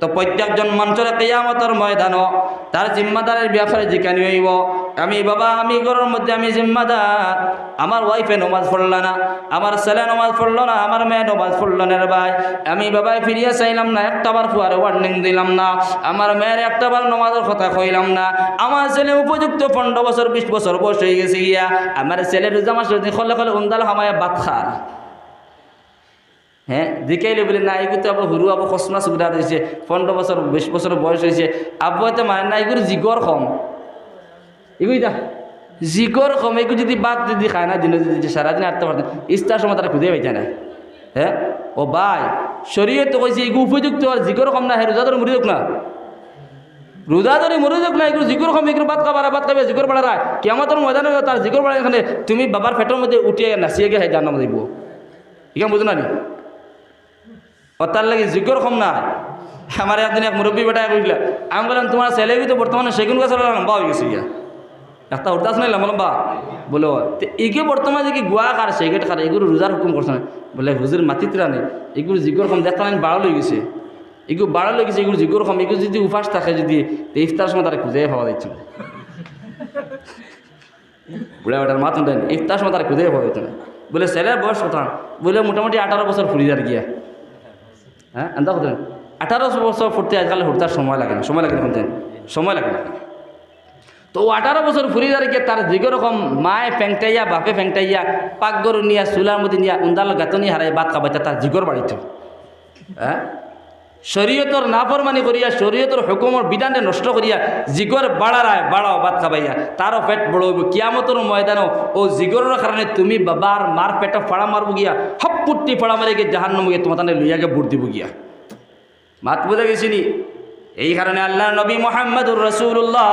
তো প্রত্যেকজন মানুষের কেয়ামতর ময়দানও তার জিম্মাদারের ব্যাপারে জিকানি হইব। আমি বাবা, আমি ঘরের মধ্যে আমি জিম্মাদার। আমার ওয়াইফে নমাজ পড়ল না, আমার ছেলে নমাজ পড়ল না, আমার মেয়ে নমাজ পড়ল না রে ভাই। আমি বাবাই ফিরিয়ে চাইলাম না, একটা বার ফুয়ার ওয়ার্নিং দিলাম না। আমার মেয়ের একটা বার নমাজের কথা কইলাম না। আমার ছেলে উপযুক্ত পনেরো বছর, বিশ বছর বয়স হয়ে গেছে গিয়া। আমার ছেলে রোজা মাস খলে খলে উন্দাল হামায় বাত খার হ্যাঁ জিকাইলে বলে না এগুলো তো আবার হুরু আবার খসমা সুবিধা রয়েছে পনেরো বছর, বিশ বছর বয়স হয়েছে আব্বু হয়তো মানে না এগুলো জিগর কম এগুলি দা জিগর কম এগুলো যদি বাদ যদি খায় না দিনে যদি সারাদিন আটতে পারতেন ইস্তার সময় তারা খুঁজে পাইছে না। হ্যাঁ ও ভাই শরীর তো কইছে এগুলো উপযুক্ত আর জিগর কম না হ্যাঁ রোজা ধরে মরি না। রোজা ধরে মরে যাক না এগুলো জিগর কম এগুলো বাদ খাবার বাদ খাবে জিগর বাড়া রায় কেমন তোর ময়দানে তার জিগর বাড়া এখানে তুমি বাবার পেটের মধ্যে উঠিয়ে নাচিয়ে গিয়ে জানাম দিব এখানে বুঝো না? তার লাগে জিগর কম না। আমার একদিন এক মুরব্বী বেটা কইল আমি বললাম তোমার ছেলে তো বর্তমানে সেগুন গাছের লম্বা হয়ে গেছে একটা উঠতাস নাই লম্বা লম্বা? বলে তো বর্তমানে যে কি গুয়া খার সেগেট খার এগুলো রোজার হুকুম করছে না। বলে হুজুর মাতিতরা নেই এগুলো জিগর কম দেখতে আমি বাড়া লই গেছে? এগুলো বাড়া লই গেছে এগুলো জিগর কম এগুলো যদি উপাস থাকে যদি ইফতার সময় তারা খুঁজে পাওয়া যাচ্ছে না বুড়া বেটার মাথুন ইফতার সময় তারা খুঁজে পাওয়া যাচ্ছে না বলে ছেলের বয়স কথা। বলে, মোটামুটি আঠারো বছর ফুরি আর গিয়া। হ্যাঁ? আন্দা কথা আঠারো বছর ফুটতে আজকাল হুড়তার সময় লাগে না। সময় লাগে না সময় লাগে না। তো ও আঠারো বছর ফুরি দাঁড়িয়ে তার যে রকম মায়ে ফেংটাইয়া বাপে ফেংটাইয়া পাকগরু নিয়া, চুলার মধ্যে নিয়া, উন্দাল গাতনি হারাই বাদ খাবাইতা তার জিগর বাড়িত। হ্যাঁ? শরীয়তর নাফরমানি করিয়া, শরীয়তর হুকুমর বিধানটা নষ্ট করিয়া জিগর বাড়ারায়, বাড়াও বাদ খাবাইয়া তারও পেট বড় কিয়ামতর ময়দানও ও জিগরের কারণে তুমি বাবার মার পেটে ফাড়া মারব গিয়া হপ্পুট্টি পড়া মারি গিয়ে জাহান্ন গিয়ে তোমার তাহলে লইয়াকে বুট দিব গিয়া। মাত বুঝে গেছিনি এই কারণে আল্লাহ নবী মোহাম্মদুর রসুল্লাহ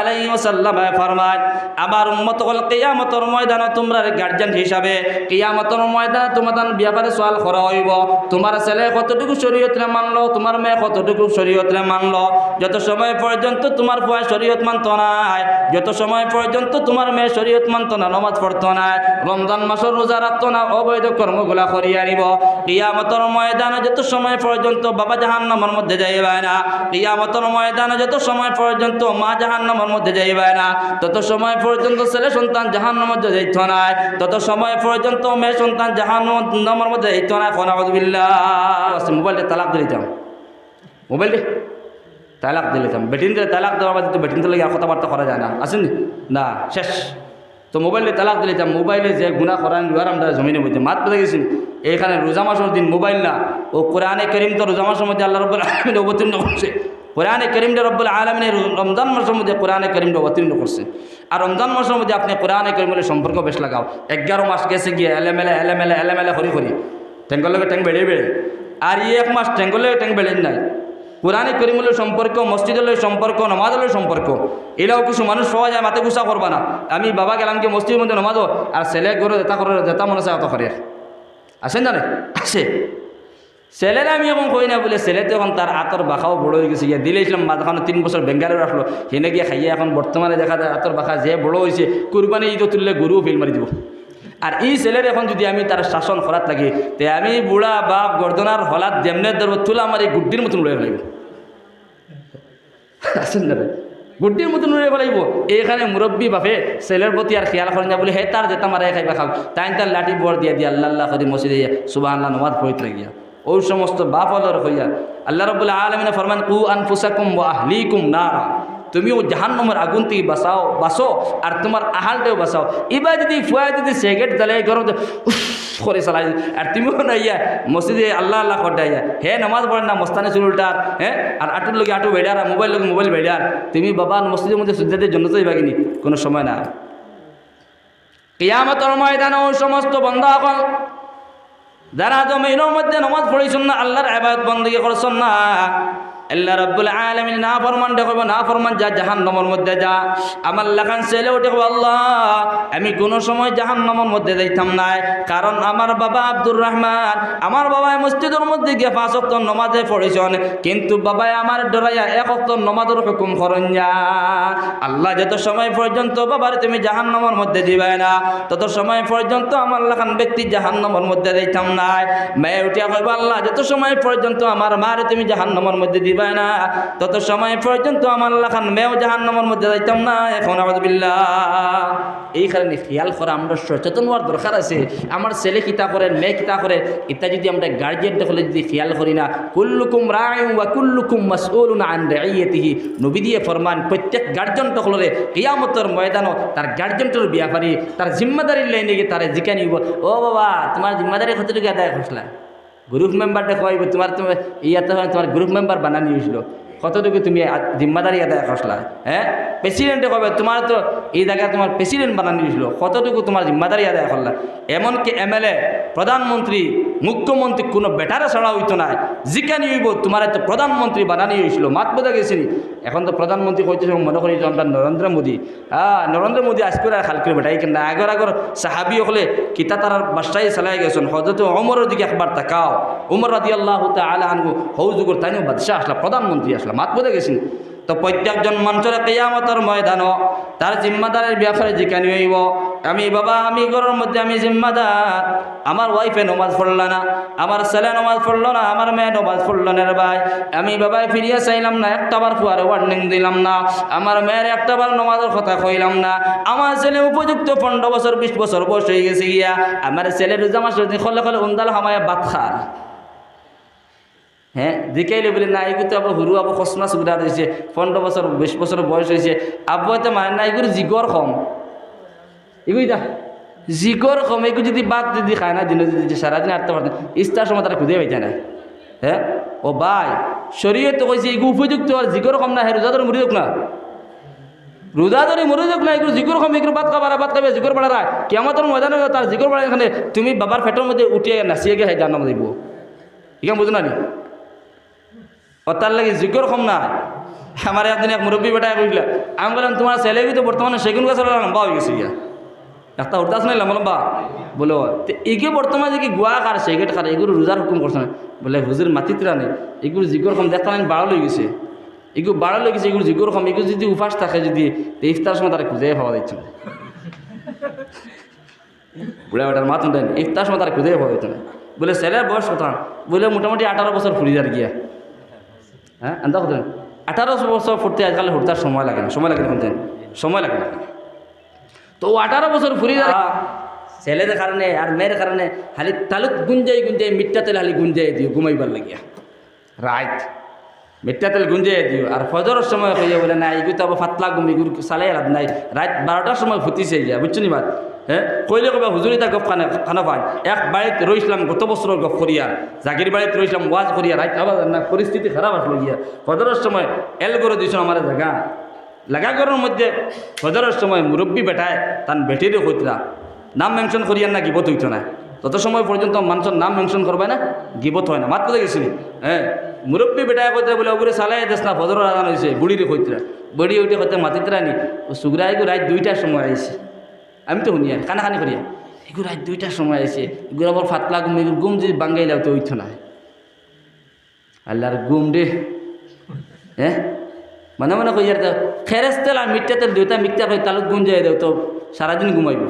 আলাইহি ওয়াসাল্লাম ফরমায়, আমার উম্মত হল কিয়ামতের ময়দানে তোমরা গার্জিয়ান হিসাবে, কিয়ামতের ময়দানে তোমাদের ব্যাপারে সওয়াল করা হইব। তোমার ছেলে কতটুকু শরীয়তরে মানলো, তোমার মেয়ে কতটুকু শরীয়তরে মানলো? যত সময় পর্যন্ত তোমার ফুয়া শরীয়ত মানত নাই, যত সময় পর্যন্ত তোমার মেয়ে শরীয়ত মানত না, নমাজ পড়তো না রমজান মাসের রোজা রাখতো না, অবৈধ কর্মগুলা করিয়া নিব কিয়ামতের ময়দানে যত সময় পর্যন্ত বাবা জাহান্নামের মধ্যে যাইবে না। কিয়ামতের ময়দানে যত সময় পর্যন্ত মা জাহান্নামের মধ্যে যাইবে না, তত সময় পর্যন্ত ছেলে সন্তান জাহান্নামের মধ্যে যাইত না তত সময় পর্যন্ত মেয়ে সন্তান জাহান্নামের মধ্যে যাইত না ফনাউদ্দিল্লাহ মোবাইলটা তালাক দিতাম। মোবাইল দে তালাক দিলাম বেটিন তালাক দেওয়ার বাদে তো বেটিন আর কথাবার্তা করা যায় না। আসেন না, শেষ। তো মোবাইলে তালাক দিলে মোবাইলে যে গুণা করান লুয়ার আমরা জমিনে মধ্যে মাত পেতে গেছি। এইখানে রোজা মাসের দিন মোবাইল না। ও কোরআনে করিম তো রোজা মাসের মধ্যে আল্লাহ রব্বুল আলমিন অবতীর্ণ করছে। কোরআনে করিমটা রব্বুল আলমিনের রমজান মাসের মধ্যে কোরআনে করিমটা অবতীর্ণ করছে। আর রমজান মাসের মধ্যে আপনি কোরআনে করিমের সম্পর্ক বেশ লাগাও। এগারো মাস গেছে গিয়ে এলেমেলে এলেমেলে এলেমেলে হরি হরি। ট্যাঙ্গর লগে ট্যাঙ্ক বেড়ে বেড়ে। আর ই এক মাস ট্যাঙ্গর লগে ট্যাঙ্ক বেড়ে নাই। কোরআনে করিমুলের সম্পর্ক, মসজিদের সম্পর্ক, নমাজের সম্পর্ক এটাও কিছু মানুষ পাওয়া যায় মাথে গুসা করবা না। আমি বাবা গেলাম কি মসজিদের মধ্যে নমাজও, আর ছেলে গরু যেটা করে যেটা মনে আছে অত করে আসেন জানে? আছে ছেলেরা আমি এখন কই না বলে, ছেলে তো এখন তার আতর বাখাও বড় হয়ে গেছে। ইয়া দিলেছিলাম মাঝখানে তিন বছর বেঙ্গারে রাখল হেনে গিয়ে খাইয়ে এখন বর্তমানে দেখা যায় আতর বাখা যে বড় হয়েছে, কুরবানি ঈদ তুললে গরুও ফিল মারি দিব। আর এই ছেলের এখন যদি আমি তার শাসন করাত লাগি, তে আমি বুড়া বাপ গর্দনার হলাত যেমনে ধরবো তুলা আমার এই গুড্ডির মতন উড়ে ফেলাইব। আসেন না গুড্ডির মতন উড়ে ফেলাইব। এইখানে মুরব্বী বাপে ছেলের প্রতি আর খেয়াল করেন না বলে, হে তার যেতা মারাই খাইবা খাও। তাই তার লাঠি বর দিয়া দিয়া আল্লাহ আল্লাহ করি মসজিদে সুবাহ আল্লাহ নমাজ পড়িতে লাগিয়া ওই সমস্ত বাপ হইয়া, আল্লাহ রবুল্লা আলমিনে ফরমান, কু আনফুসাকুম ওয়া আহলিকুম নারা। তুমিও জাহান্নমের আগুন থেকে বাঁচাও, বাঁচো, আর তোমার আহালটাও বাঁচাও। এবার যদি ফুয়া যদি সেকেট দালে গরম করে চালাই আর তুমিও না ইয়া, মসজিদে আল্লাহ আল্লাহ ইয়া। হে, নামাজ পড়েন না, মস্তানে চুলটার হ্যাঁ আর আটুর লোক আটু বেড়ার আর মোবাইল লোক মোবাইল বেড়ার তুমি বাবা, মসজিদের মধ্যে সুদ্ধাদের জন্য তো বাগিনি, কোনো সময় না। কিয়ামতর ময়দানে ওই সমস্ত বন্ধ এখন যারা জমিনের মধ্যে নমাজ পড়েছেন না, আল্লাহর আবাদ বন্দী করছেন না আল্লাহ রব্বুল আলমিন না ফরমান দেখব না ফরমান, যা জাহান্নামের মধ্যে যা। আমার লাখান ছেলে উঠে আল্লাহ, আমি কোনো সময় জাহান্নামের মধ্যে যাইতাম নাই কারণ আমার বাবা আব্দুর রহমান, আমার বাবাই মসজিদের মধ্যে গিয়ে পাঁচ অক্ত নমাজে পড়েছেন। কিন্তু বাবাই আমার ডরাইয়া এক অক্ত নমাজের হুকুম করেন যা আল্লাহ, যত সময় পর্যন্ত বাবার তুমি জাহান্নামের মধ্যে দিবে না, তত সময় পর্যন্ত আমার লাখান ব্যক্তি জাহান্নামের মধ্যে যাইতাম নাই মেয়ে উঠিয়া কইব, আল্লাহ, যত সময় পর্যন্ত আমার মারে তুমি জাহান্নামের মধ্যে দিবে না। তত সময় পর্যন্ত আমার লাখান মেয়েও জাহান্নামের মধ্যে যাইতাম না। এখন আবদুল্লাহ এই কারণে খেয়াল করা আমরা সচেতন হওয়ার দরকার আছে। আমার ছেলে কিতা করেন মেয়ে কিতা করে? এটা যদি আমরা গার্জিয়ান হলে যদি খেয়াল করি না, কুল্লুকুম রায় ওয়া কুল্লুকুম মাসউলুন আন রাইয়াতিহি নবী দিয়ে ফরমান প্রত্যেক গার্জন তকলরে কিয়ামতের ময়দানও তার গার্জেনটার ব্যাপারে, তার জিম্মাদারির লাইনে গিয়ে তারা জিকা নিব। ও বাবা, তোমার জিম্মাদারি কতটুকু আদায় করছিলা। গ্রুপ মেম্বারটা কইব তোমার তুমি ইয়াতে তোমার গ্রুপ মেম্বার বানানি হয়েছিল কতটুকু তুমি জিম্মাদারি আদায় খসলা হ্যাঁ প্রেসিডেন্টে কবে তোমার তো এই জায়গায় তোমার প্রেসিডেন্ট বানানি হয়েছিল কতটুকু তোমার জিম্মাদারি আদায় করলা এমনকি এমএলএ প্রধানমন্ত্রী মুখ্যমন্ত্রী কোনো বেটারে ছাড়া হইতো না যেখানে হইব তোমার তো প্রধানমন্ত্রী বানানি হয়েছিল মাত বোঝা গেছিনি এখন তো প্রধানমন্ত্রী কইতে মনে করি আমরা নরেন্দ্র মোদী। হ্যাঁ নরেন্দ্র মোদী আসবে আর খাল করে বেটাই কিন্তু আগর আগর সাহাবি হলে কিতা তার বাসায় চালাই গেছেন। হজরত অমরের দিকে একবার তাকাও। উমর রাজি আল্লাহ আনগু হৌ যুগর তাই বাদশাহ আসলা, প্রধানমন্ত্রী আসলা, মাত বোধে গেছেন। তো প্রত্যেকজন মানুষের কেয়ামতর ময়দান তার জিম্মাদারের ব্যাপারে জিকানি হইব। আমি বাবা, আমি ঘরের মধ্যে আমি জিম্মাদার। আমার ওয়াইফে নমাজ পড়ল না, আমার ছেলে নমাজ পড়ল না, আমার মেয়ে নমাজ পড়ল না ভাই। আমি বাবাই ফিরিয়ে চাইলাম না, একটা বার ফুয়ারে ওয়ার্নিং দিলাম না। আমার মেয়ের একটা বার নমাজের কথা কইলাম না। আমার ছেলে উপযুক্ত পনেরো বছর, বিশ বছর বয়স হয়ে গেছে গিয়া। আমার ছেলে রোজা মাস খলে খলে উন্দাল হামায় বাত খার হ্যাঁ জিকাইলে বলে না এগুলো তো আবার হুরু আবার খসনা সুবিধা দিয়েছে পনেরো বছর বিশ বছর বয়স হয়েছে আব্বু তো মানে না এগুলো জিগর কম এগুলি দা জিগর কম এগুলো যদি বাদ যদি খায় না দিনে যদি সারাদিন আটতে পারতেন ইস্তার সময় তারা খুঁজে পাইছে না হ্যাঁ ও ভাই শরীরে তো কইছে এগুলো উপযুক্ত আর জিগর কম না হ্যাঁ রোজা ধরে মরি না। রোজা ধরে মরে যাক না এগুলো জিগর কম এগুলো বাদ খাবার বাদ খাবে জিগর বাড়া কেমন তোর ময়দানে তার জিগর বাড়া এখানে, তুমি বাবার পেটের মধ্যে উঠিয়ে নাচিয়ে গিয়ে জানাম দিব ইকাম বুঝো না? নি ও তার লাগে জিগর কম না। আমার একদিন এক মুরব্বী বেটা কইলা, আমি বললাম, তোমার ছেলে তো বর্তমানে সেগুন গাছের লম্বা হয়ে গেছে গিয়া? একটা উঠতাস নাই, লম্বা বলো তো এগে বর্তমানে কি গুয়া কার সেগেট কার এগুলো রোজার হুকুম করছে না। বলে, হুজুর মাতিতরা নেই, এগুলো জিগর কম দেখতে নাই বাড়া লই গেছে। এগুলো বাড়া লই গেছে, এগুলো জিগর কম, এগুলো যদি উপাস থাকে, যদি ইফতার সময় তারা খুঁজে পাওয়া দিচ্ছে না। বুড়া বেটার মাতুন ইফতার সময় তারা খুঁজে পাওয়া দিচ্ছে না। বলে, ছেলের বয়স কত? বলে, মোটামুটি আঠারো বছর ফুরি যার গিয়া। হ্যাঁ? আন্দা কথা আঠারো বছর ফুটতে আজকাল হুড়তার সময় লাগে না সময় লাগে না শুনতেন সময় লাগে না। তো ও আঠারো বছর ফুরি ছেলেদের কারণে আর মেয়ের কারণে খালি তালুক গুঞ্জাই গুঞ্জাই মিঠা তেল খালি গুঞ্জাই দিও ঘুমাইবার লাগিয়া। রাইট। মিঠা তেল গুঞ্জাই দিও। আর ফজরের সময় হয়ে বলে না এগুলো তো আবার ফাতলা ঘুম এগুলো চালাই লাভ নাই। রাত বারোটার সময় ফুটিছে গিয়া বুঝছ নি বাদ হ্যাঁ কইলে কবা হুজুরিতা গপ খানা খানা পান এক বাড়িতে রইছিলাম গত বছরের গপ করিয়া, জাগির বাড়িতে রইছিলাম ওয়াজ করিয়া রাত আবার না, পরিস্থিতি খারাপ আসলো গিয়া। ফজরের সময় এল করে দিয়েছিল আমার জায়গা লাগা ঘরের মধ্যে ফজরের সময় মুরব্বী বেটায় তান বেটিরে হইতরা নাম মেনশন করিয়ান না, গিবত হইতো না। তত সময় পর্যন্ত মানুষের নাম মেনশন করবে না, গিবত হয় না। মাত কোথায় গেছিলি? হ্যাঁ মুরব্বী বেটায় কইতে বলে ওগুলো চালাই দেশ না ফজর আদান হয়েছে বুড়িরে কইতরা বুড়ি উঠে কইতে মাতিতরা নি ও সুগরাই গো রাত দুইটার সময় আইছে আমি তো শুনি আর কানাকানি করিয়া এগুলো রাত দুইটার সময় আইছে এগুলো আবার ফাতলা ঘুম এগুলো ঘুম যদি বাঙ্গাইলাও তো হইতো না আল্লাহর ঘুম রে। হ্যাঁ মনে মনে কই তো খেরেস তেল আর মিথ্যা তেল দুইটা মিথ্যা কই তালুক গুঞ্জাই দেও তো সারাদিন ঘুমাইব।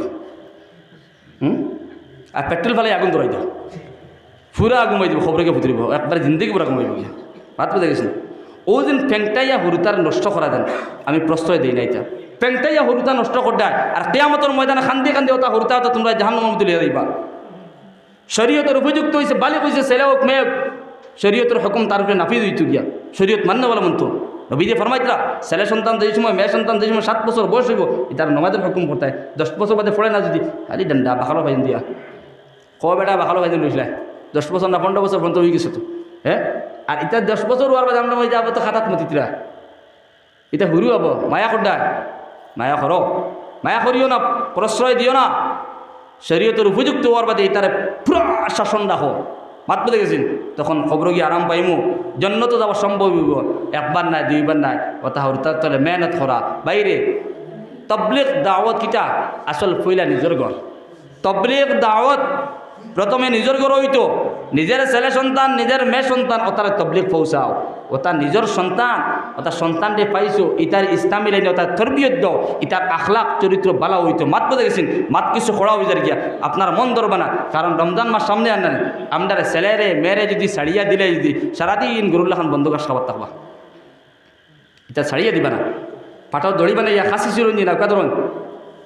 হুম? আর পেট্রোল ফালে আগুন ধরাই দাও। পুরা ঘুমাই দিব, খবরকে ফুতুরিব। একবারে জিন্দগি পুরা ঘুমাইব গিয়া। বুঝে গেছেন? ও দিন ফেংটাইয়া হরুতার নষ্ট করা দেন। আমি প্রশ্রয় দিই না এটা। ফেংটাইয়া হরুতা নষ্ট করতে আর কেয়ামতর ময়দানে খান্দি খান্দি ওটা হরুতা হতো তোমরা জাহান নাম তুলে দিবা শরীয়তের উপযুক্ত হয়েছে বালে কইছে ছেলে হোক মেয়ে হোক শরীয়তের হুকুম তার উপরে নাফিজ হইতো গিয়া শরীয়ত মান্য বলে মন্ত নবীদে ফরমাইতরা ছেলে সন্তান যে সময়, মেয়ে সন্তান যে সময় সাত বছর বয়স হইব এটার নমাজের হুকুম করতে দশ বছর বাদে পড়ে না যদি, খালি ডান্ডা বাখালো ভাইজন দিয়া। ক বেটা বাখালো ভাইজন লইছিলা দশ বছর না পনেরো বছর পর্যন্ত হয়ে গেছে তো হ্যাঁ আর এটা দশ বছর হওয়ার বাদে আমরা যাব তো খাতাত মতিতরা এটা হুরু হব, মায়া করডায় মায়া করো। মায়া করিও না, প্রশ্রয় দিও না। শরীয়তের উপযুক্ত হওয়ার বাদে তারে পুরা শাসন রাখো। মাত গেছেন তখন খবর গিয়ে আরাম পাইমু? জন্নত যাওয়া সম্ভব হইব। একবার নাই, দুইবার নাই। কথা হরতার তলে মেহনত করা। বাইরে তবলিক দাওয়াত কিটা? আসল ফইলা নিজের ঘর। তবলিক দাওয়াত প্রথমে নিজের ঘর হইতো। নিজের ছেলে সন্তান, নিজের মেয়ে সন্তান, ও তারা তবলিক পৌঁছাও। ও তার নিজের সন্তান ও তার সন্তানকে পাইছো, ইতার ইসলামী লাইনে তার তরবিয়ত দাও, ইতার আখলাক চরিত্র বালা হইতো। মাত বলে গেছেন, মাত কিছু খোড়া হয়ে যায় গিয়া, আপনার মন ধরবে না। কারণ রমজান মাস সামনে আনেন আমরা ছেলেরে মেয়েরে যদি ছাড়িয়া দিলে যদি, সারাদিন গরুল্লাহ খান বন্ধুকার খাবার থাকবা। এটা ছাড়িয়ে দিবা না। পাটাও দড়িবা না ইয়া খাসি চিরঞ্জি না কাদরন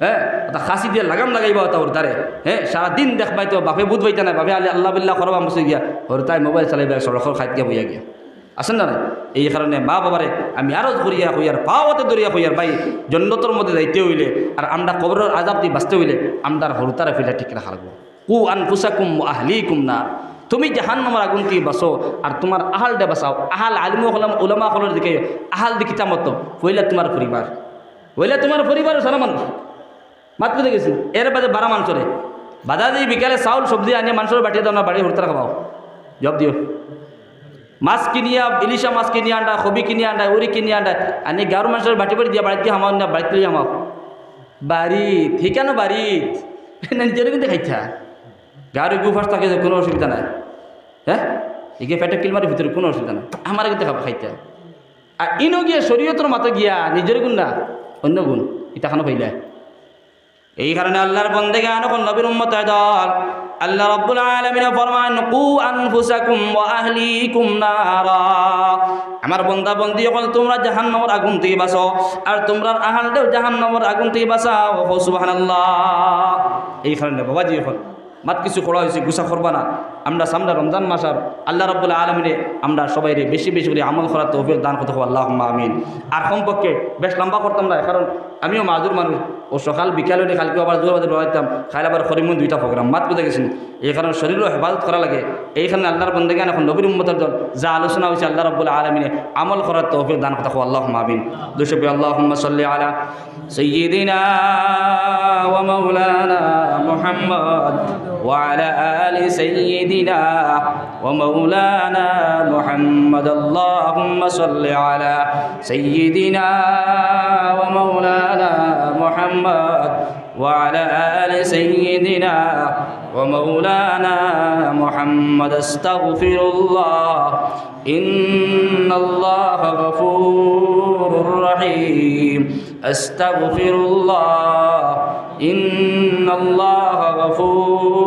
হ্যাঁ ওটা খাসি দিয়ে লাগাম লাগাইবা ওটা ওর তারে হ্যাঁ সারাদিন দেখবাই তো বাপে বুধ বইতা নাই, বাপে আলি আল্লাহ বিল্লাহ করবা মুসে গিয়া। ওর তাই মোবাইল চালাইবা, সড়কর খাইত গিয়া বইয়া গিয়া। আসেন না? এই কারণে মা বাবারে আমি আরও করিয়া হইয়ার পাওয়াতে দরিয়া হইয়ার ভাই, জন্নতর মধ্যে যাইতে হইলে আর আমরা কবরের আজাব দিয়ে বাঁচতে হইলে আমরার হরতারা ফিলা ঠিক রাখা লাগবো। কু আন ফুসাকুম আহলি কুম না তুমি জাহান নামার আগুন থেকে বাঁচো আর তোমার আহালটা বাঁচাও। আহাল আলিমু হলাম ওলামা হলের দিকে, আহাল দিকিতা মতো হইলে তোমার পরিবার। হইলে তোমার পরিবার সারা মানুষ। মাত্র দেখেছি। এর বাদে বারা মানুষরে বাধা দিয়ে বিকালে চাউল, সবজি আনিয়ে মানুষের বাটিয়ে দাও না, বাড়ি হরতারা খাওয়াও জব দিও। মাছ কিনিয়া, ইলিশা মাছ কিনি আন্ডা, কবি কিনি আন্ডা উড়ি কিনি আন্ডা, আনি গাঁর মানুষের বাটি বাড়ি দিয়া, বাড়িতে হামাও না বাড়িতে হামাও বাড়ি ঠিকানো বাড়ি নিজের কিন্তু খাইছা গাঁর গু ফার্স্ট থাকে কোনো অসুবিধা নাই। হ্যাঁ এগে পেটে কিলমারের ভিতরে কোনো অসুবিধা নাই। আমার কিন্তু খাবার খাইতে আর ইনো গিয়ে শরীয়তর মাথা গিয়া নিজের গুণ না, অন্য গুণ। ইটাখানো পাইলে। এই কারণে আল্লাহর বন্দে কোন নবীর উম্মত দল আল্লাহ রাব্বুল আলামিন ফরমান, কু আনফুসাকুম ওয়া আহলিকুম নারা। আমার বন্দা বন্দি যখন তোমরা জাহান্নামের আগুন থেকে বাঁচো আর তোমরা আহলদেও জাহান্নামের আগুন থেকে বাঁচাও। সুবহানাল্লাহ। এই কারণে বাবাজি এখন, মাত কিছু করা হয়েছে গুসা করবা না। আমরা সামনে রমজান মাস আর আল্লাহ রব্বুল্লাহ আলমিনে আমরা সবাই বেশি বেশি করে আমল করার তৌফিক দান করতে হবে আল্লাহ আমিন আর কমপক্ষে বেশ লম্বা করতাম না কারণ আমিও মাজুর মানুষ ও সকাল বিকালে উঠে কালকে আবার জোর বাজে রহাইতাম খাইলে আবার হরিমন দুইটা প্রোগ্রাম মাত বুঝে গেছেন এই কারণে শরীরও হেফাজত করা লাগে এইখানে আল্লাহর বন্দে জ্ঞান এখন নবীর উম্মতের দল যা আলোচনা হয়েছে আল্লাহ রব্বুল্লাহ আলমিনে আমল করার তৌফিক দান করতে হবে আল্লাহ আমিন দুশো আল্লাহ সাল্লি আলা سيدنا ومولانا محمد وعلى آل سيدنا ومولانا محمد اللهم صل على سيدنا ومولانا محمد وعلى آل سيدنا ومولانا محمد. استغفر الله. إن الله غفور رحيم. أستغفر الله. إن الله غفور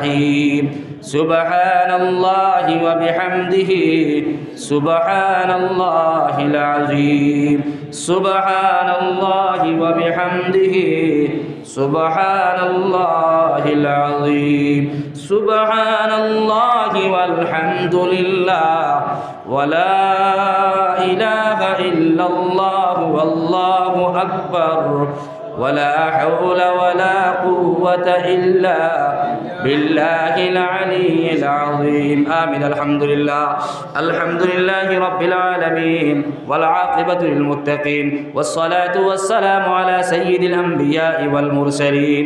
رحيم سبحان الله وبحمده. سبحان الله العظيم. سبحان الله وبحمده. سبحان الله العظيم. سبحان الله والحمد لله. ولا إله إلا الله والله أكبر. ولا حول ولا قوة إلا بالله العلي العظيم آمين الحمد لله الحمد لله رب العالمين والعاقبة للمتقين والصلاة والسلام على سيد الأنبياء والمرسلين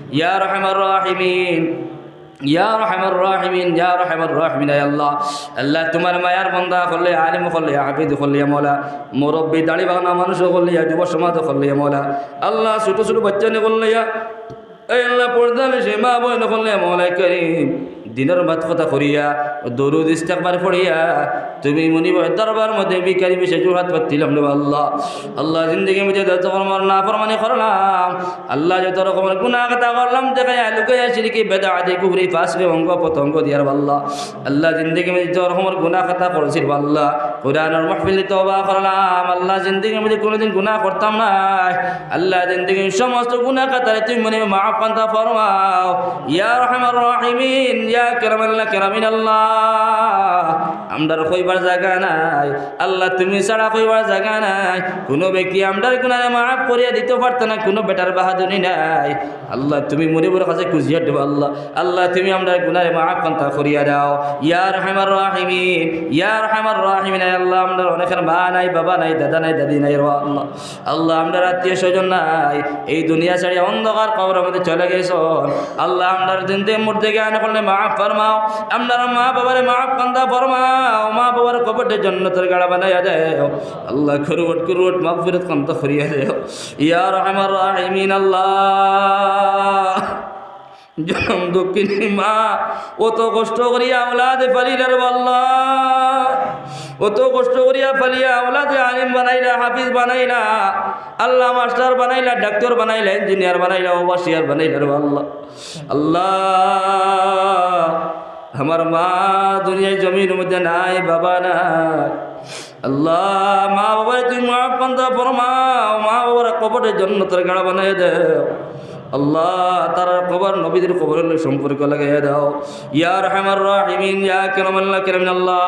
ইয়া রহমান রাহিমিন, ইয়া রহমান রাহিমিন, ইয়া রহমান রাহিমিন আল্লাহ। আল্লাহ তোমার মায়ার বন্দা করলে আলিম করলে হাফিদ করলে মৌলা। মুরব্বী দাড়ি বাগানা মানুষ করলে যুব সমাজ করলে মৌলা। আল্লাহ ছোট ছোট বাচ্চা নিয়ে করলে এই আল্লাহ পর্দা সে মা বই করলে মৌলাই করিম। দিনের মাত কথা করিয়া, দরুদ ইস্তাকবার পড়িয়া, তুমি মুনিব দরবার মধ্যে বিকারি বেশে জোহাত পাচ্ছিলাম রে আল্লাহ। আল্লাহ জিন্দগি মধ্যে যত কর্মর না ফরমানি করলাম, আল্লাহ যত রকমের গুনাহ কথা করলাম দেখায় লুকাইয়া সিরিকি বেদা আদি কুবরি ফাঁসরে অঙ্গ পতঙ্গ দিয়ার আল্লাহ। আল্লাহ জিন্দগি মধ্যে যত রকমের গুনাহ কথা করেছিল আল্লাহ, কোরআনের মাহফিলে তওবা করলাম, আল্লাহ জিন্দগি মধ্যে কোনোদিন গুনাহ করতাম না আল্লাহ জিন্দগির সমস্ত গুনাহ কথা তুমি মনে মাফ কান্তা ফরমাও। ইয়া রহমান রাহিমিন, ইয়া ইয়া কইবার জায়গা নাই। আল্লাহ তুমি ছাড়া কইবার জায়গা নাই। কোনো ব্যক্তি আমরার গুনারে মাফ করিয়া দিতে পারতো না, কোনো বেটার বাহাদুরি নাই। আল্লাহ তুমি মরিবর কাছে খুঁজিয়া দেবো, আল্লাহ। আল্লাহ তুমি আমরার গুনারে মাফ কান্তা করিয়া দাও। ইয়ার হেমার রাহিমিন ইয়ার হেমার রাহিমিন আল্লাহ আমরার অনেকের মা নাই, বাবা নাই, দাদা নাই, দাদি নাই, রে, আল্লাহ। আল্লাহ আমরার আত্মীয় স্বজন নাই। এই দুনিয়া ছাড়িয়ে অন্ধকার কবরের মধ্যে চলে গেছ। আল্লাহ আমরার দিন দিয়ে মূর্তি জ্ঞান করলে মাফ ফরমাও। আপনার মা বাবার মাফ কান্দা ফরমাও। মা বাবার কপটে জন্নতের তোর গাড়া বানাইয়া দেও। আল্লাহ খুরুট খুরুট মাফ ফিরত কান্দা ফরিয়া দেও। ইয়া রহমান রাহিমিন, আল্লাহ। জনম দক্ষিণী মা অত কষ্ট করিয়া ওলাদে পারিলার আল্লাহ অত কষ্ট করিয়া পালিয়া ওলাদে আলিম বানাইলা, হাফিজ বানাইলা, আল্লাহ মাস্টার বানাইলা, ডাক্তার বানাইলা, ইঞ্জিনিয়ার বানাইলা, ওবাসিয়ার বানাইলা আল্লাহ। আল্লাহ, আমার মা দুনিয়ায় জমির মধ্যে নাই, বাবা নাই। আল্লাহ, মা বাবার তুই মা পান্তা ফরমাও, মা বাবার কবরের জন্য তোর গাড়া বানাই দেও আল্লাহ তার কবর, নবীদের কবরের সম্পর্ক লাগাইয়া দাও। ইয়ার হামার রাহিমিন, ইয়া কেরামাল্লাহ কেরামিন, আল্লাহ।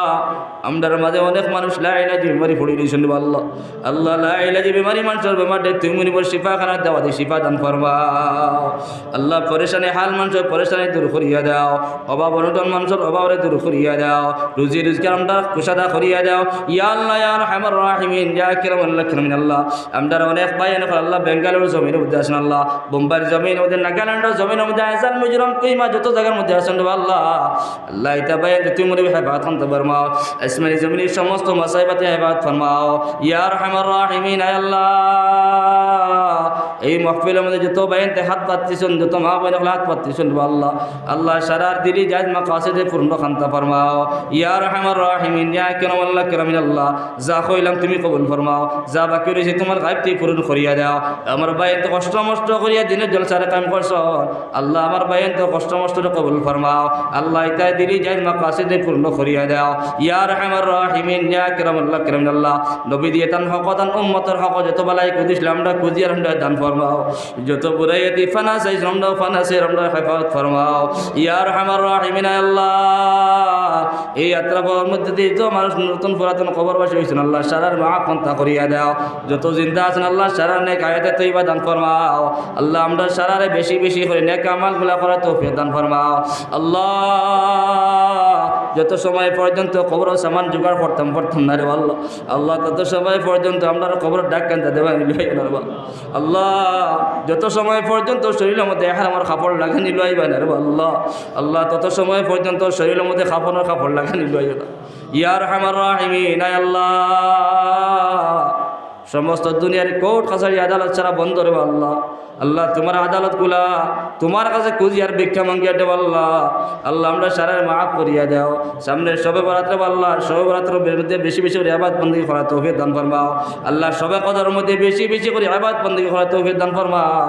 আমরার মাঝে অনেক মানুষ লাইলাজি বিমারি পড়ে দিয়েছেন আল্লাহ। আল্লাহ লাইলাজি বিমারি মানুষের বেমার তুমি মনিবর শিফা খানা দেওয়া দিয়ে শিফা দান ফরমাও আল্লাহ পরেশানি হাল মানুষের পরেশানি দূর করিয়া দাও। অভাব অনুদান মানুষের অভাবে দূর করিয়া দাও। রুজি রোজগার আমরা কুশাদা করিয়া দাও। ইয়া আল্লাহ ইয়ার হামার রাহিমিন, ইয়া কেরামাল্লাহ কেরামিন, আল্লাহ। আমরার অনেক ভাই, অনেক আল্লাহ, বেঙ্গালুরু জমির আছেন আল্লাহ। বোম্বাইয়ের জমিন মধ্যে নাগাল্যান্ডের জমিনের মধ্যে আইসান মিজোরাম কুইমা যত জায়গার মধ্যে আছেন রে আল্লাহ। আল্লাহ এটা ভাই তুই মনে হেফাত খানতে ফরমাও আসমানি জমিনের সমস্ত মাসাইবাতে হেফাত ফরমাও। হামার রাহিমিন, আয় আল্লাহ। এই মহফিলের মধ্যে যত বাইনতে হাত পাচ্ছিছেন যত মা বোন হাত পাচ্ছিছেন রে আল্লাহ। আল্লাহ সারার দিলি জাজ মা কাসিদে পূর্ণ খান্তা ফরমাও। ইয়ার হামার রাহিমিন, ইয়া কেরাম আল্লাহ কেরামিন আল্লাহ। যা কইলাম তুমি কবুল ফরমাও। যা বাকি রয়েছে তোমার গাইবটি পূরণ করিয়া দাও। আমার বাইন কষ্ট মষ্ট করিয়া দিনের জলসারে কাম করছ। আল্লাহ আমার বাইন তো কষ্ট মষ্ট কবুল ফরমাও। আল্লাহ ইতাই দিলি যাই মা কাসিদে পূর্ণ করিয়া দাও। ইয়ার হামার রাহিমিন, ইয়া কেরাম আল্লাহ কেরামিন আল্লাহ। নবী দিয়ে তান হক তান উম্মতের হক, যত বেলায় কুদিসলাম আমরা কুজিয়ার আমরা দান ফরমাও। যত বুড়াইয়াতি ফানা চাই আমরা ফানা চাই আমরা হেফাজত ফরমাও। ইয়ার হামার রাহিমিন আল্লাহ। এই যাত্রার মধ্যে দিয়ে তো মানুষ নতুন পুরাতন খবরবাসী হয়েছেন আল্লাহ সারার মা পন্থা করিয়া দাও। যত জিন্দা আছেন, আল্লাহ সারার নেক আয়াতে তৈবা দান ফরমাও। আল্লাহ আমরা সারারে বেশি বেশি করে নেক আমালগুলা করা তৌফিক দান ফরমাও। আল্লাহ, যত সময় পর্যন্ত কবর সামান জোগাড় করতাম করতাম না রে আল্লাহ। আল্লাহ, তত সময় পর্যন্ত আমরা কবর ডাক কান্দা দেবা আল্লাহ। যত সময় পর্যন্ত শরীরের মধ্যে এখন আমার কাপড় লাগা নিল আইবা না রে আল্লাহ। আল্লাহ, তত সময় পর্যন্ত শরীরের মধ্যে কাপড়ের কাপড় লাগা নিল আইবা ইয়ার হামার আল্লাহ। সমস্ত দুনিয়ার কোর্ট কাছারি আদালত ছাড়া বন্ধ রে আল্লাহ। আল্লাহ, তোমার আদালতগুলা তোমার কাছে কুজিয়ার ভিক্ষা মঙ্গিয়া দেব আল্লাহ। আল্লাহ, আমরা সারার মাফ করিয়া দাও। সামনে সবে বরাত্রে আল্লাহ, সবে বরাত্রের মধ্যে বেশি বেশি করে আবাদ বন্দি করা তৌফিক দান ফরমাও। আল্লাহ, সবে কদার মধ্যে বেশি বেশি করে আবাদ বন্দি করা তৌফিক দান ফরমাও।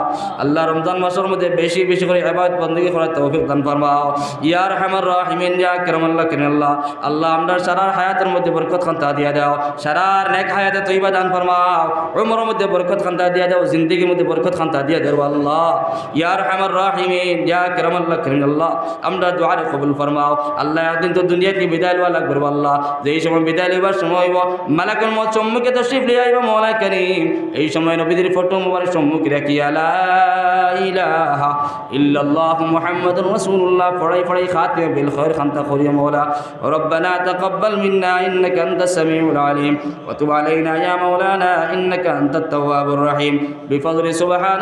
আল্লাহ, রমজান মাসের মধ্যে বেশি বেশি করে আবাদ বন্দি করা তৌফিক দান ফরমাও। ইয়ার হামার রাহিমিন, ইয়া কিরামাল্লাহ কিরাল্লাহ আল্লাহ, আমরা সারার হায়াতের মধ্যে বরকত খান্তা দিয়া দাও। সারার নেক হায়াতে তৈবা দান ফরমাও। উমরের মধ্যে বরকত খান্তা দিয়া দাও। জিন্দগির মধ্যে বরকত খান্তা দিয়া দেব আল্লাহ ইয়ার হামার রাহিমিন ইয়া কিরামাল্লাহ কিরাল্লাহ আমরা দোয়ারে কবুল ফরমাও আল্লাহ একদিন তো দুনিয়াতে বিদায় লওয়া লাগবে রে আল্লাহ যেই সময় বিদায় লইবার সময় হইব মালাকুল মত সম্মুখে তশরিফ লিয়ে আইব মৌলা করিম এই সময় নবীদের ফটো মোবারক সম্মুখে রাখি আলা ইলাহা ইল্লাল্লাহ মুহাম্মাদুর রাসূলুল্লাহ পড়াই পড়াই খাতিমে বিল খায়র খান্তা করিয়া মৌলা ربنا تقبل منا إنك أنت السميع العليم وتب علينا يا مولانا إنك أنت التواب الرحيم بفضل سبحان